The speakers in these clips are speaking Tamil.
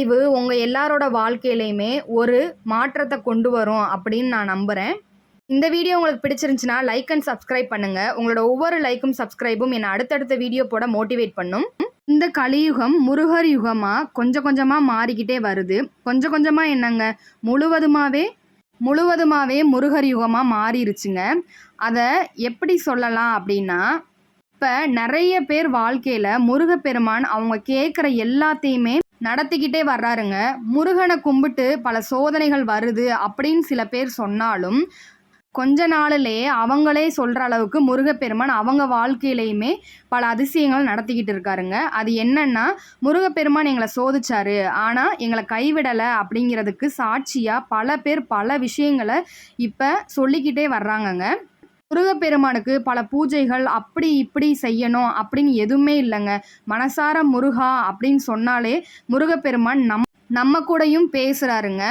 பதிவு உங்கள் எல்லாரோட வாழ்க்கையிலையுமே ஒரு மாற்றத்தை கொண்டு வரும் அப்படின்னு நான் நம்புகிறேன் இந்த வீடியோ உங்களுக்கு பிடிச்சிருந்துச்சுன்னா லைக் அண்ட் சப்ஸ்கிரைப் பண்ணுங்கள் உங்களோட ஒவ்வொரு லைக்கும் சப்ஸ்கிரைபும் என்னை அடுத்தடுத்த வீடியோ போட மோட்டிவேட் பண்ணும். இந்த கலியுகம் முருகர் யுகமாக கொஞ்சம் கொஞ்சமாக மாறிக்கிட்டே வருது. கொஞ்சம் கொஞ்சமாக என்னங்க? முழுவதுமாகவே முழுவதுமாகவே முருகர் யுகமாக மாறிடுச்சுங்க அதை எப்படி சொல்லலாம் அப்படின்னா இப்போ நிறைய பேர் வாழ்க்கையில் முருகப்பெருமான் அவங்க கேட்குற எல்லாத்தையுமே நடத்திக்கிட்டே வர்றாருங்க. முருகனை கும்பிட்டு பல சோதனைகள் வருது அப்படின்னு சில பேர் சொன்னாலும் கொஞ்ச நாளிலே அவங்களே சொல்கிற அளவுக்கு முருகப்பெருமான் அவங்க வாழ்க்கையிலையுமே பல அதிசயங்கள் நடத்திக்கிட்டு இருக்காருங்க. அது என்னன்னா முருகப்பெருமான் எங்களை சோதிச்சாரு. ஆனால் எங்களை கைவிடலை அப்படிங்கிறதுக்கு சாட்சியாக பல பேர் பல விஷயங்களை இப்போ சொல்லிக்கிட்டே வர்றாங்கங்க. முருகப்பெருமானுக்கு பல பூஜைகள் அப்படி இப்படி செய்யணும் அப்படின்னு எதுவுமே இல்லைங்க. மனசார முருகா அப்படின்னு சொன்னாலே முருகப்பெருமான் நம் நம்ம கூடயும் பேசுகிறாருங்க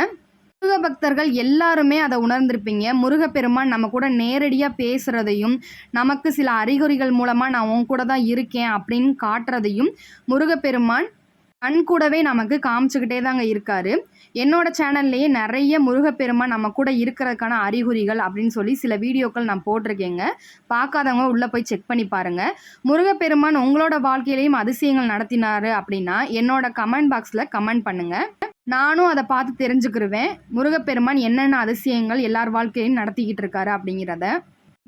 முருக பக்தர்கள் எல்லாருமே அதை உணர்ந்திருப்பீங்க. முருகப்பெருமான் நம்ம கூட நேரடியாக பேசுகிறதையும் நமக்கு சில அறிகுறிகள் மூலமாக நான் உன் கூட தான் இருக்கேன் அப்படின்னு காட்டுறதையும் முருகப்பெருமான் கண் கூடவே நமக்கு காமிச்சுக்கிட்டே தாங்க இருக்காரு. என்னோட சேனல்லையே நிறைய முருகப்பெருமான் நம்ம கூட இருக்கிறதுக்கான அறிகுறிகள் அப்படின்னு சொல்லி சில வீடியோக்கள் நான் போட்டிருக்கேங்க. பார்க்காதவங்க உள்ளே போய் செக் பண்ணி பாருங்க. முருகப்பெருமான் உங்களோட வாழ்க்கையிலையும் அதிசயங்கள் நடத்தினாரு அப்படின்னா என்னோட கமெண்ட் பாக்ஸில் கமெண்ட் பண்ணுங்க. நானும் அதை பார்த்து தெரிஞ்சுக்கிருவேன். முருகப்பெருமான் என்னென்ன அதிசயங்கள் எல்லார் வாழ்க்கையிலும் நடத்திக்கிட்டு இருக்காரு அப்படிங்கிறத.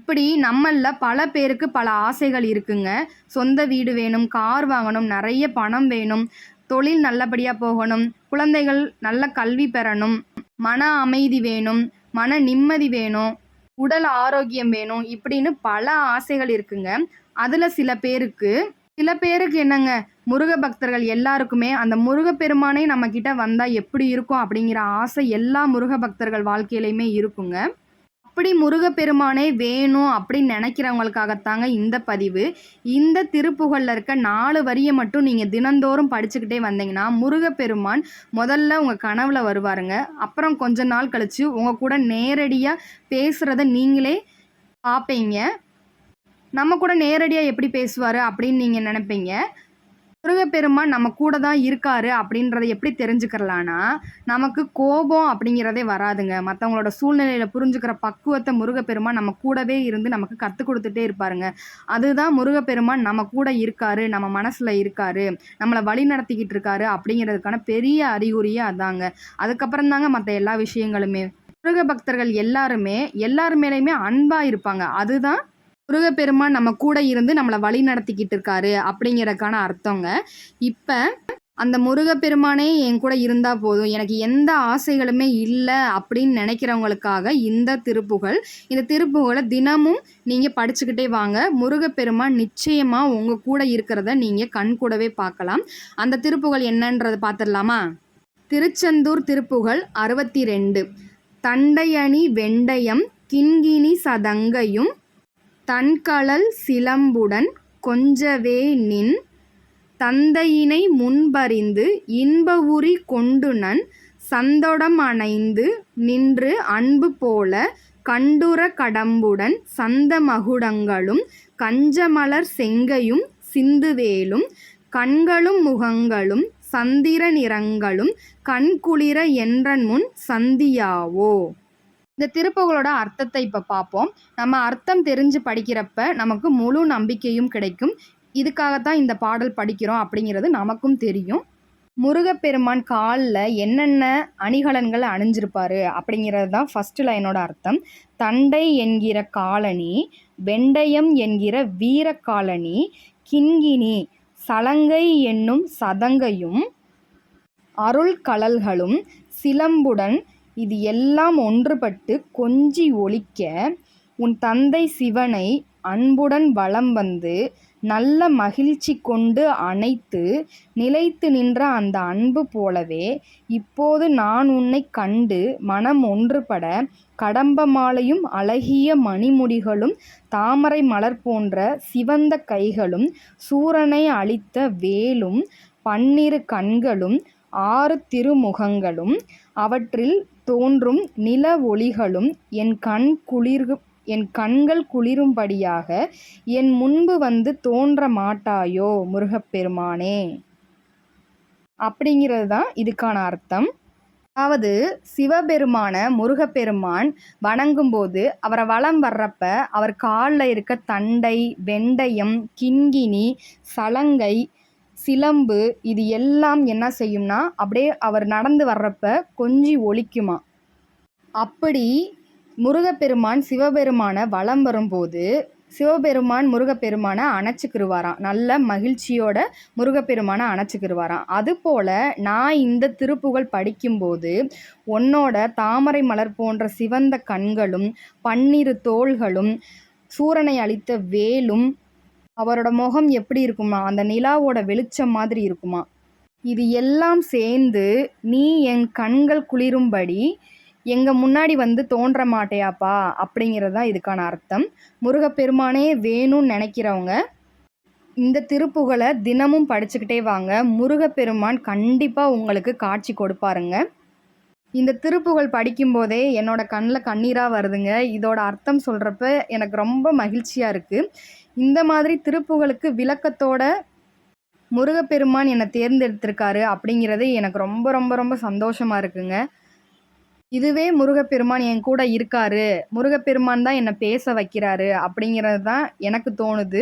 இப்படி நம்மளில் பல பேருக்கு பல ஆசைகள் இருக்குங்க. சொந்த வீடு வேணும் கார் வாங்கணும் நிறைய பணம் வேணும். தொழில் நல்லபடியாக போகணும். குழந்தைகள் நல்ல கல்வி பெறணும். மன அமைதி வேணும். மன நிம்மதி வேணும். உடல் ஆரோக்கியம் வேணும் இப்படின்னு பல ஆசைகள் இருக்குங்க. அதில் சில பேருக்கு சில பேருக்கு என்னங்க? முருக பக்தர்கள் எல்லாருக்குமே அந்த முருகப்பெருமானே நம்மக்கிட்ட வந்தால் எப்படி இருக்கும் அப்படிங்கிற ஆசை எல்லா முருக பக்தர்கள் வாழ்க்கையிலையுமே இருக்குங்க. அப்படி முருகப்பெருமானே வேணும் அப்படின்னு நினைக்கிறவங்களுக்காகத்தாங்க இந்த பதிவு. இந்த திருப்புகழில் இருக்க நாலு வரியை மட்டும் நீங்கள் தினந்தோறும் படிச்சுக்கிட்டே வந்தீங்கன்னா முருகப்பெருமான் முதல்ல உங்கள் கனவில் வருவாருங்க. அப்புறம் கொஞ்ச நாள் கழித்து உங்கள் கூட நேரடியாக பேசுகிறத நீங்களே பார்ப்பீங்க நம்ம கூட நேரடியாக எப்படி பேசுவார் அப்படின்னு நீங்கள் நினைப்பீங்க. முருகப்பெருமான் நம்ம கூட தான் இருக்காரு அப்படின்றத எப்படி தெரிஞ்சுக்கிறலான்னா நமக்கு கோபம் அப்படிங்கிறதே வராதுங்க. மற்றவங்களோட சூழ்நிலையில் புரிஞ்சுக்கிற பக்குவத்தை முருகப்பெருமான் நம்ம கூடவே இருந்து நமக்கு கற்றுக் கொடுத்துட்டே இருப்பாருங்க. அதுதான் முருகப்பெருமான் நம்ம கூட இருக்காரு நம்ம மனசில் இருக்காரு நம்மளை வழி நடத்திக்கிட்டு இருக்காரு அப்படிங்கிறதுக்கான பெரிய அறிகுறியே அதாங்க. அதுக்கப்புறம் தாங்க மற்ற எல்லா விஷயங்களுமே. முருக பக்தர்கள் எல்லாருமே எல்லார் மேலேயுமே அன்பாக இருப்பாங்க. அதுதான் முருகப்பெருமான் நம்ம கூட இருந்து நம்மளை வழி நடத்திக்கிட்டு இருக்காரு அப்படிங்கிறதுக்கான அர்த்தங்க. இப்போ அந்த முருகப்பெருமானே என் கூட இருந்தால் போதும். எனக்கு எந்த ஆசைகளுமே இல்லை அப்படின்னு நினைக்கிறவங்களுக்காக இந்த திருப்புகழ் இந்த திருப்புகழை தினமும் நீங்கள் படிச்சுக்கிட்டே வாங்க. முருகப்பெருமான் நிச்சயமாக உங்கள் கூட இருக்கிறத நீங்கள் கண் கூடவே பார்க்கலாம். அந்த திருப்புகழ் என்னன்றது பார்த்துடலாமா திருச்செந்தூர் திருப்புகழ் அறுபத்தி ரெண்டு. தண்டையணி வெண்டயம் கிண்கிணி சதங்கையும் தன்கழல் சிலம்புடன் கொஞ்சவே நின். தந்தையினை முன்பறிந்து இன்பவுரி கொண்டுனன் சந்தொடம் அணைந்து நின்று அன்பு போல கண்டுர கடம்புடன் சந்த மகுடங்களும் கஞ்சமலர் செங்கையும் சிந்துவேலும் கண்களும் முகங்களும் சந்திர நிறங்களும் கண்குளிர என்றன் முன் சந்தியாவோ? இந்த திருப்புகளோட அர்த்தத்தை இப்போ பார்ப்போம் நம்ம அர்த்தம் தெரிஞ்சு படிக்கிறப்ப நமக்கு முழு நம்பிக்கையும் கிடைக்கும். இதுக்காகத்தான் இந்த பாடல் படிக்கிறோம் அப்படிங்கிறது நமக்கும் தெரியும். முருகப்பெருமான் காலில் என்னென்ன அணிகலன்கள் அணிஞ்சிருப்பாரு அப்படிங்கிறது தான் ஃபஸ்ட்டு லைனோட அர்த்தம். தண்டை என்கிற காலனி வெண்டயம் என்கிற வீரக்காலனி கிண்கிணி சலங்கை என்னும் சதங்கையும் அருள் கலல்களும் சிலம்புடன் இது எல்லாம் ஒன்றுபட்டு கொஞ்சி ஒலிக்க உன் தந்தை சிவனை அன்புடன் வலம் வந்து நல்ல மகிழ்ச்சி கொண்டு அணைத்து நிலைத்து நின்ற அந்த அன்பு போலவே இப்போது நான் உன்னைக் கண்டு மனம் ஒன்றுபட கடம்ப மாலையும் அழகிய மணிமுடிகளும் தாமரை மலர் போன்ற சிவந்த கைகளும் சூரனை அழித்த வேலும் பன்னிரு கண்களும் ஆறு திருமுகங்களும் அவற்றில் தோன்றும் நில ஒளிகளும் என் கண் குளிர்கு என் கண்கள் குளிரும்படியாக என் முன்பு வந்து தோன்ற மாட்டாயோ முருகப்பெருமானே? அப்படிங்கிறது தான் இதுக்கான அர்த்தம். அதாவது சிவபெருமான முருகப்பெருமான் வணங்கும்போது அவரை வலம் வர்றப்ப அவர் காலில் இருக்க தண்டை வெந்தயம் கிண்கிணி சலங்கை சிலம்பு இது எல்லாம் என்ன செய்யும்னா அப்படியே அவர் நடந்து வர்றப்ப கொஞ்சி ஒழிக்குமா அப்படி முருகப்பெருமான் சிவபெருமானை வலம் வரும்போது சிவபெருமான் முருகப்பெருமானை அணைச்சிக்கிருவாராம். நல்ல மகிழ்ச்சியோட முருகப்பெருமானை அணைச்சிக்கிருவாராம். அதுபோல் நான் இந்த திருப்புகழ் படிக்கும்போது உன்னோட தாமரை மலர் போன்ற சிவந்த கண்களும் பன்னிரு தோள்களும் சூரனை அளித்த வேலும் அவரோட முகம் எப்படி இருக்குமா? அந்த நிலாவோட வெளிச்சம் மாதிரி இருக்குமா? இது எல்லாம் சேர்ந்து நீ என் கண்கள் குளிரும்படி எங்கள் முன்னாடி வந்து தோன்ற மாட்டேயாப்பா அப்படிங்கிறது தான் இதுக்கான அர்த்தம். முருகப்பெருமானே வேணும்னு நினைக்கிறவங்க இந்த திருப்புகளை தினமும் படிச்சுக்கிட்டே வாங்க. முருகப்பெருமான் கண்டிப்பாக உங்களுக்கு காட்சி கொடுப்பாருங்க. இந்த திருப்புகழ் படிக்கும்போதே என்னோட கண்ணில் கண்ணீராக வருதுங்க. இதோட அர்த்தம் சொல்கிறப்ப எனக்கு ரொம்ப மகிழ்ச்சியாக இருக்குது இந்த மாதிரி திருப்புகளுக்கு விளக்கத்தோட முருகப்பெருமான் என்னை தேர்ந்தெடுத்திருக்காரு அப்படிங்கிறது எனக்கு ரொம்ப ரொம்ப ரொம்ப சந்தோஷமாக இருக்குங்க. இதுவே முருகப்பெருமான் என் கூட இருக்காரு. முருகப்பெருமான் தான் என்னை பேச வைக்கிறாரு அப்படிங்கிறது தான் எனக்கு தோணுது.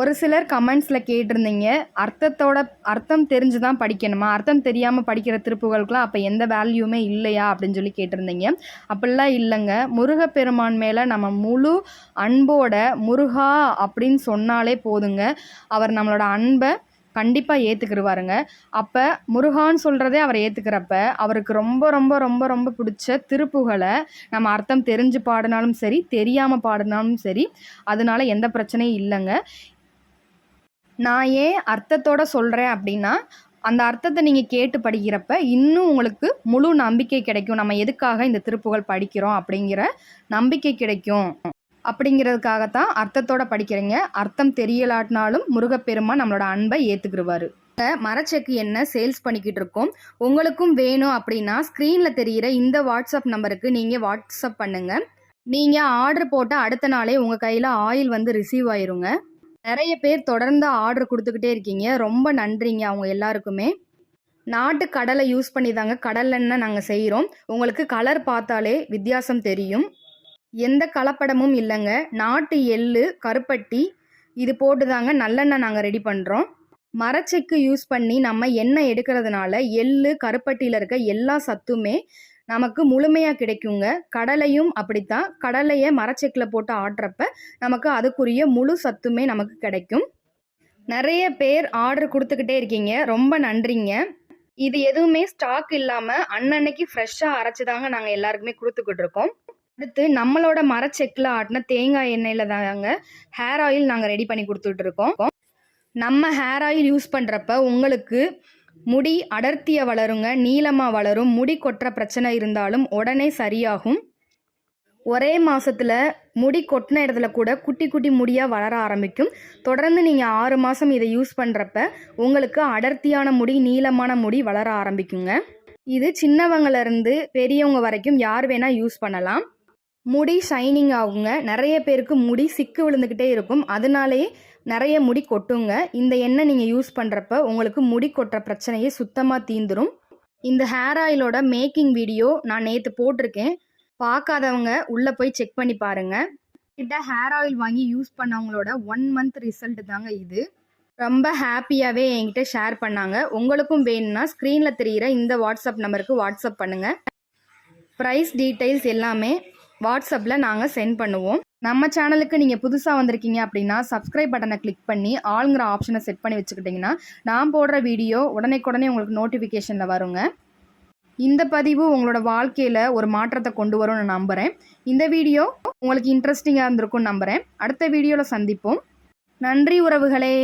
ஒரு சிலர் கமெண்ட்ஸில் கேட்டிருந்தீங்க. அர்த்தத்தோட அர்த்தம் தெரிஞ்சு தான் படிக்கணுமா? அர்த்தம் தெரியாமல் படிக்கிற திருப்புகளுக்குலாம் அப்போ எந்த வேல்யூமே இல்லையா? அப்படின்னு சொல்லி கேட்டிருந்தீங்க. அப்படிலாம் இல்லைங்க. முருகப்பெருமான் மேலே நம்ம முழு அன்போட முருகா அப்படின்னு சொன்னாலே போதுங்க. அவர் நம்மளோட அன்பை கண்டிப்பாக ஏற்றுக்கிடுவாருங்க அப்போ முருகான்னு சொல்கிறதே அவர் ஏற்றுக்கிறப்ப அவருக்கு ரொம்ப ரொம்ப ரொம்ப ரொம்ப பிடிச்ச திருப்புகளை நம்ம அர்த்தம் தெரிஞ்சு பாடினாலும் சரி தெரியாமல் பாடினாலும் சரி அதனால எந்த பிரச்சனையும் இல்லைங்க. நான் ஏன் அர்த்தத்தோட சொல்கிறேன் அப்படின்னா அந்த அர்த்தத்தை நீங்கள் கேட்டு படிக்கிறப்ப இன்னும் உங்களுக்கு முழு நம்பிக்கை கிடைக்கும். நம்ம எதுக்காக இந்த திருப்புகள் படிக்கிறோம் அப்படிங்கிற நம்பிக்கை கிடைக்கும். அப்படிங்கிறதுக்காகத்தான் அர்த்தத்தோட படிக்கிறீங்க. அர்த்தம் தெரியலாட்டினாலும் முருகப்பெருமான் நம்மளோட அன்பை ஏற்றுக்கிடுவார் மரச்செக்கு என்ன சேல்ஸ் பண்ணிக்கிட்டு இருக்கோம்? உங்களுக்கும் வேணும் அப்படின்னா ஸ்க்ரீனில் தெரிகிற இந்த வாட்ஸ்அப் நம்பருக்கு நீங்கள் வாட்ஸ்அப் பண்ணுங்கள் நீங்கள் ஆர்டர் போட்டால் அடுத்த நாளே உங்கள் கையில் ஆயில் வந்து ரிசீவ் ஆயிருங்க. நிறைய பேர் தொடர்ந்து ஆர்டர் கொடுத்துக்கிட்டே இருக்கீங்க. ரொம்ப நன்றிங்க அவங்க எல்லாருக்குமே. நாட்டு கடலை யூஸ் பண்ணி தாங்க கடலெண்ணெய் நாங்கள் செய்கிறோம் உங்களுக்கு கலர் பார்த்தாலே வித்தியாசம் தெரியும். எந்த கலப்படமும் இல்லைங்க. நாட்டு எள்ளு கருப்பட்டி இது போட்டு தாங்க நல்லெண்ணெய் நாங்கள் ரெடி பண்ணுறோம் மரச்செக்கு யூஸ் பண்ணி நம்ம எண்ணெய் எடுக்கிறதுனால எள்ளு கருப்பட்டியில் இருக்க எல்லா சத்துமே நமக்கு முழுமையாக கிடைக்குங்க. கடலையும் அப்படித்தான். கடலையை மரச்செக்கில் போட்டு ஆட்டுறப்ப நமக்கு அதுக்குரிய முழு சத்துமே நமக்கு கிடைக்கும். நிறைய பேர் ஆர்டர் கொடுத்துக்கிட்டே இருக்கீங்க. ரொம்ப நன்றிங்க. இது எதுவுமே ஸ்டாக் இல்லாமல் அன்னன்னைக்கு ஃப்ரெஷ்ஷாக அரைச்சி தாங்க நாங்கள் எல்லாருக்குமே கொடுத்துக்கிட்டு இருக்கோம். அடுத்து நம்மளோட மரச்செக்கில் ஆட்டின தேங்காய் எண்ணெயில் தாங்க ஹேர் ஆயில் நாங்கள் ரெடி பண்ணி கொடுத்துட்டு இருக்கோம். நம்ம ஹேர் ஆயில் யூஸ் பண்ணுறப்ப உங்களுக்கு முடி அடர்த்திய வளருங்க நீளமாக வளரும் முடி கொட்டுற பிரச்சனை இருந்தாலும் உடனே சரியாகும். ஒரே மாதத்தில் முடி கொட்டின இடத்துல கூட குட்டி குட்டி முடியாக வளர ஆரம்பிக்கும். தொடர்ந்து நீங்கள் ஆறு மாதம் இதை யூஸ் பண்ணுறப்ப உங்களுக்கு அடர்த்தியான முடி நீளமான முடி வளர ஆரம்பிக்குங்க. இது சின்னவங்கலேருந்து பெரியவங்க வரைக்கும் யார் வேணால் யூஸ் பண்ணலாம். முடி ஷைனிங் ஆகுங்க. நிறைய பேருக்கு முடி சிக்கு விழுந்துக்கிட்டே இருக்கும். அதனாலேயே நிறைய முடி கொட்டுங்க. இந்த எண்ணெய் நீங்கள் யூஸ் பண்ணுறப்ப உங்களுக்கு முடி கொட்டுற பிரச்சனையே சுத்தமாக தீந்துரும். இந்த ஹேர் ஆயிலோட மேக்கிங் வீடியோ நான் நேற்று போட்டிருக்கேன். பார்க்காதவங்க உள்ளே போய் செக் பண்ணி பாருங்கள் கிட்ட ஹேர் ஆயில் வாங்கி யூஸ் பண்ணவங்களோட ஒன் மந்த் ரிசல்ட் தாங்க இது. ரொம்ப ஹாப்பியாகவே என்கிட்ட ஷேர் பண்ணாங்க. உங்களுக்கும் வேணும்னா ஸ்க்ரீனில் தெரிகிற இந்த வாட்ஸ்அப் நம்பருக்கு வாட்ஸ்அப் பண்ணுங்கள் ப்ரைஸ் டீட்டெயில்ஸ் எல்லாமே வாட்ஸ்அப்பில் நாங்கள் சென்ட் பண்ணுவோம். நம்ம சேனலுக்கு நீங்கள் புதுசாக வந்திருக்கீங்க அப்படின்னா சப்ஸ்கிரைப் பட்டனை கிளிக் பண்ணி ஆளுங்கிற ஆப்ஷனை செட் பண்ணி வச்சுக்கிட்டிங்கன்னா நான் போடுற வீடியோ உடனே உங்களுக்கு நோட்டிஃபிகேஷனில் வருங்க. இந்த பதிவு உங்களோட வாழ்க்கையில் ஒரு மாற்றத்தை கொண்டு வரும்னு நம்புகிறேன் இந்த வீடியோ உங்களுக்கு இன்ட்ரெஸ்டிங்காக இருந்திருக்கும்னு நம்புகிறேன் அடுத்த வீடியோவில் சந்திப்போம். நன்றி உறவுகளே!